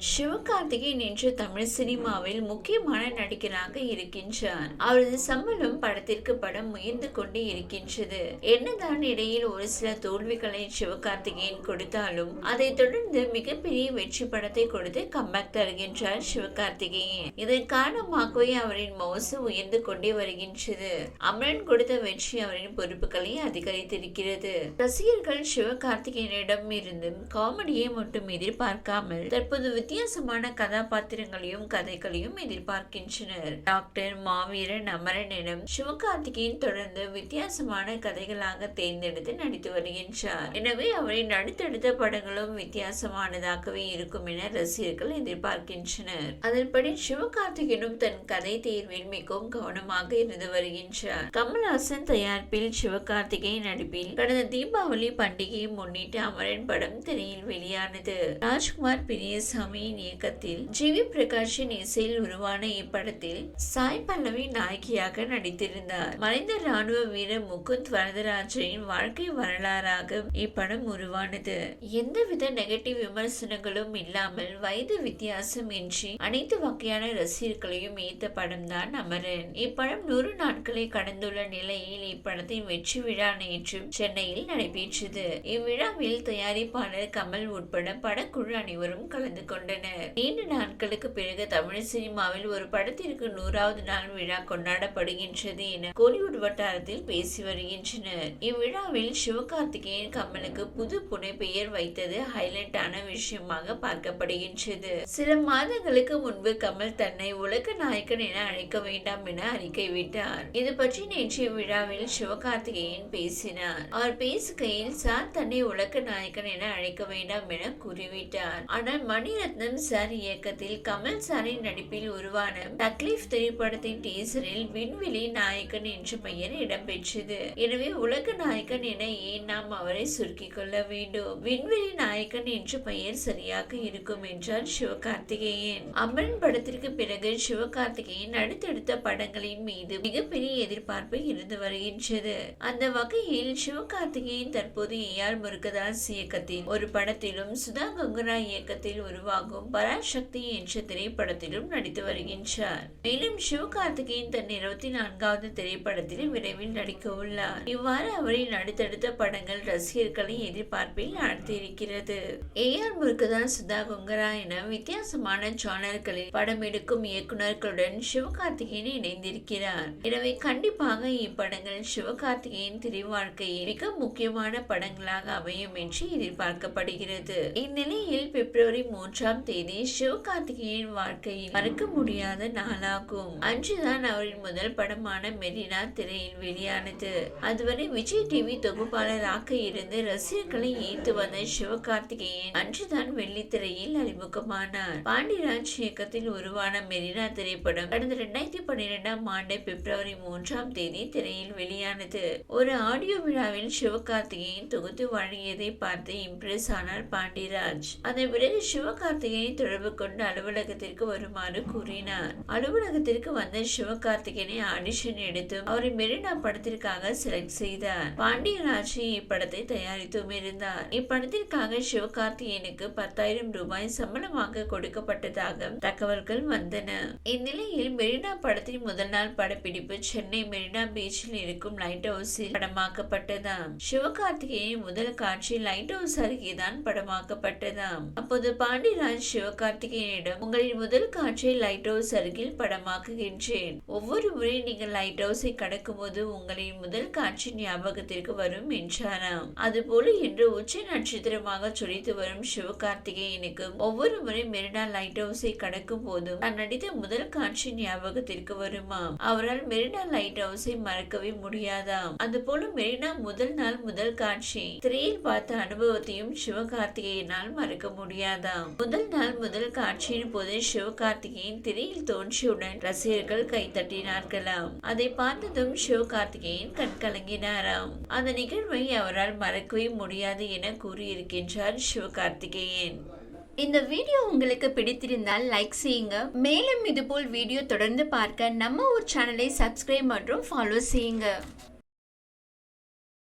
சிவகார்த்திகேயன் என்று தமிழ் சினிமாவில் முக்கியமான நடிகராக இருக்கின்றார். அவரது சம்பளம் படத்திற்கு படம் முயன்று கொண்டே இருக்கின்றது. என்னதான் இடையில் ஒரு சில தோல்விகளை சிவகார்த்திகேயன் கொடுத்தாலும் அதை தொடர்ந்து மிகப்பெரிய வெற்றி படத்தை கொடுத்து கம்பேக் தருகின்றார் சிவகார்த்திகேயன். இதன் காரணமாகவே அவரின் மவுசு உயர்ந்து கொண்டே வருகின்றது. அமரன் கொடுத்த வெற்றி அவரின் பொறுப்புகளை அதிகரித்திருக்கிறது. ரசிகர்கள் சிவகார்த்திகேயனிடம் இருந்தும் காமெடியை மட்டும் எதிர்பார்க்காமல் தற்போது வித்தியாசமான கதாபாத்திரங்களையும் கதைகளையும் எதிர்பார்க்கின்றனர். டாக்டர் மாவீரன் அமரன் எனும் சிவகார்த்திகேயன் தொடர்ந்து வித்தியாசமான கதைகளாக தேர்ந்தெடுத்து நடித்து வருகின்றார். எனவே அவரின் அடுத்தடுத்த படங்களும் வித்தியாசமானதாகவே இருக்கும் என ரசிகர்கள் எதிர்பார்க்கின்றனர். அதன்படி சிவகார்த்திகேயனும் தன் கதை தேர்வில் மிகவும் கவனமாக இருந்து வருகின்றார். கமல்ஹாசன் தயாரிப்பில் சிவகார்த்திகேயன் நடிப்பில் கடந்த தீபாவளி பண்டிகையை முன்னிட்டு அமரன் படம் திரையில் வெளியானது. ராஜ்குமார் பெரியசாமியின் இயக்கத்தில் ஜிவி பிரகாஷின் இசையில் உருவான இப்படத்தில் சாய் பல்லவி நாயகியாக நடித்திருந்தார். மறைந்த ராணுவ வீரர் முகுந்த் வரதராஜனின் வாழ்க்கை வரலாறாக இப்படம் உருவானது. எந்தவித நெகட்டிவ் விமர்சனங்களும் இல்லாமல் வயது வித்தியாசம் இன்றி அனைத்து வகையான ரசிகர்களையும் ஈர்த்த படம் தான் அமரன். இப்படம் நூறு நாட்களை கடந்துள்ள நிலையில் இப்படத்தின் வெற்றி விழா நேற்று சென்னையில் நடைபெற்றது. இவ்விழாவில் தயாரிப்பாளர் கமல் உட்பட படக்குழு அனைவரும் கலந்து கொண்டனர். நீண்ட நாட்களுக்கு பிறகு தமிழ் சினிமாவில் ஒரு படத்திற்கு நூறாவது நாள் விழா கொண்டாடப்படுகின்றது என கோலிவுட் வட்டாரத்தில் பேசி வருகின்றனர். இவ்விழாவில் சிவகார்த்திகேயன் கமலுக்கு புது புனை பெயர் வைத்தது ஹைலைட்டான விஷயமாக பார்க்கப்படுகின்றது. சில மாதங்களுக்கு முன்பு கமல் தன்னை உலக நாயகன் என அழைக்க வேண்டாம் என அறிக்கை விட்டார். இது பற்றி நேற்றைய விழாவில் சிவகார்த்திகேயன் பேசினார். அவர் பேசுகையில் சார் தன்னை உலக நாயகன் என அழைக்க வேண்டாம் என கூறிவிட்டார். ஆனால் ரத்னம் சார் இயக்கத்தில் கமல் சாரின் நடிப்பில் உருவான தக்லீஃப் திரைப்படத்தின் டீசரில் விண்வெளி நாயகன் என்ற பெயர் இடம்பெற்றது. எனவே உலக நாயகன் என ஏன் நாம் அவரை சுருக்கிக் கொள்ள வேண்டும்? விண்வெளி நாயகன் என்ற பெயர் சரியாக இருக்கும் என்றார் சிவகார்த்திகேயன். அமரன் படத்திற்கு பிறகு சிவகார்த்திகேயன் அடுத்தடுத்த படங்களின் மீது மிகப்பெரிய எதிர்பார்ப்பு இருந்து வருகின்றது. அந்த வகையில் சிவகார்த்திகேயன் தற்போது ஏ ஆர் முருகதாஸ் இயக்கத்தில் ஒரு படத்திலும் சுதா கங்குரா இயக்கத்தில் உருவாகும் பராசக்தி என்ற திரைப்படத்திலும் நடித்து வருகின்றார். மேலும் சிவகார்த்திகேயன் தன் இருபத்தி நான்காவது திரைப்படத்தில் விரைவில் நடிக்க உள்ளார் இவ்வாறு அவரின் அடுத்தடுத்த படங்கள் ரசிகர்களை எதிர்பார்ப்பில் ஆழ்த்தியிருக்கிறது. ஏ ஆர் முருகதாஸ் சுதா கொங்கரா என வித்தியாசமான ஜானர்களில் படம் எடுக்கும் இயக்குநர்களுடன் சிவகார்த்திகேயன் இணைந்திருக்கிறார். எனவே கண்டிப்பாக இப்படங்கள் சிவகார்த்திகேயன் திரைவாழ்க்கையில் மிக முக்கியமான படங்களாக அமையும் என்று எதிர்பார்க்கப்படுகிறது. இந்நிலையில் பிப்ரவரி மூன்றாம் தேதி சிவகார்த்திகேயன் வாழ்க்கையில் மறக்க முடியாத நாளாகும். அன்றுதான் அவரின் முதல் படமான மெரினா திரையில் வெளியானது. அதுவரை விஜய் டிவி தொகுப்பாளராக இருந்து ரசிகர்களை ஈர்த்து வந்த சிவகார்த்திகேயன் அன்றுதான் வெள்ளித்திரையில் அறிமுகமானார். பாண்டியராஜ் இயக்கத்தில் உருவான மெரினா திரைப்படம் கடந்த இரண்டாயிரத்தி பன்னிரெண்டாம் ஆண்டு பிப்ரவரி மூன்றாம் தேதி திரையில் வெளியானது. ஒரு ஆடியோ விழாவில் சிவகார்த்திகேயன் தொகுத்து வழங்கியதை பார்த்து இம்ப்ரெஸ் ஆனார் பாண்டியராஜ். அதன் பிறகு சிவகார்த்திகேயன் தொடர்பு கொண்டு அலுவலகத்திற்கு வருமாறு கூறினார். அலுவலகத்திற்கு வந்த சிவகார்த்திகேயனை ஆடிஷன் எடுத்து அவரை மெரினா படத்திற்காக செலக்ட் செய்தார். பாண்டியராஜ் இப்படத்தை தயாரித்தும் இருந்தார். இப்படத்திற்காக சிவகார்த்திகேயனுக்கு பத்தாயிரம் ரூபாய் சம்பளமாக கொடுக்கப்பட்டதாக தகவல்கள் வந்தன. இந்நிலையில் மெரினா படத்தின் முதல் நாள் படப்பிடிப்பு சென்னை மெரினா பீச்சில் இருக்கும் லைட் ஹவுஸில் படமாக்கப்பட்டதாம். சிவகார்த்திகேயன் முதல் காட்சி லைட் ஹவுஸ் அருகேதான் படமாக்கப்பட்டதாம். அப்போது பாண்டியராஜ் சிவகார்த்திகேயனிடம் உங்களின் முதல் காட்சியை லைட் ஹவுஸ் அருகில் படமாக்குகின்றேன். ஒவ்வொரு முறை நீங்கள் லைட் ஹவுஸை கடக்கும் போது உங்களின் முதல் காட்சி ஞாபகத்திற்கு வரும் என்றாராம் அதுபோல இன்று உச்ச நட்சத்திரமாக சொல்லித்து வரும் சிவகார்த்திகேயனுக்கு ஒவ்வொரு முறை மெரினா லைட் ஹவுஸை கடக்கும் போதும் நான் நடித்த முதல் காட்சி ஞாபகத்திற்கு வருமாம். அவரால் மெரினா லைட் ஹவுஸை மறக்கவே முடியாதாம். அதுபோல மெரினா முதல் நாள் முதல் காட்சி திரையில் பார்த்த அனுபவத்தையும் சிவகார்த்திகேயனால் மறக்க முடியாதாம். முதல் முதல் நாள் முதல் காட்சியின் போது சிவகார்த்திகேயன் திரையில் தோன்றியவுடன் ரசிகர்கள் கைத்தட்டினார்களாம் அதை பார்த்ததும் சிவகார்த்திகேயன் கண்கலங்கினாராம் அந்த நிகழ்வை அவரால் மறக்கவே முடியாது என கூறியிருக்கின்றார் சிவகார்த்திகேயன். இந்த வீடியோ உங்களுக்கு பிடித்திருந்தால் லைக் செய்யுங்க. மேலும் இதுபோல் வீடியோ தொடர்ந்து பார்க்க நம்ம ஊர் சேனலை சப்ஸ்கிரைப் மற்றும் ஃபாலோ செய்யுங்க.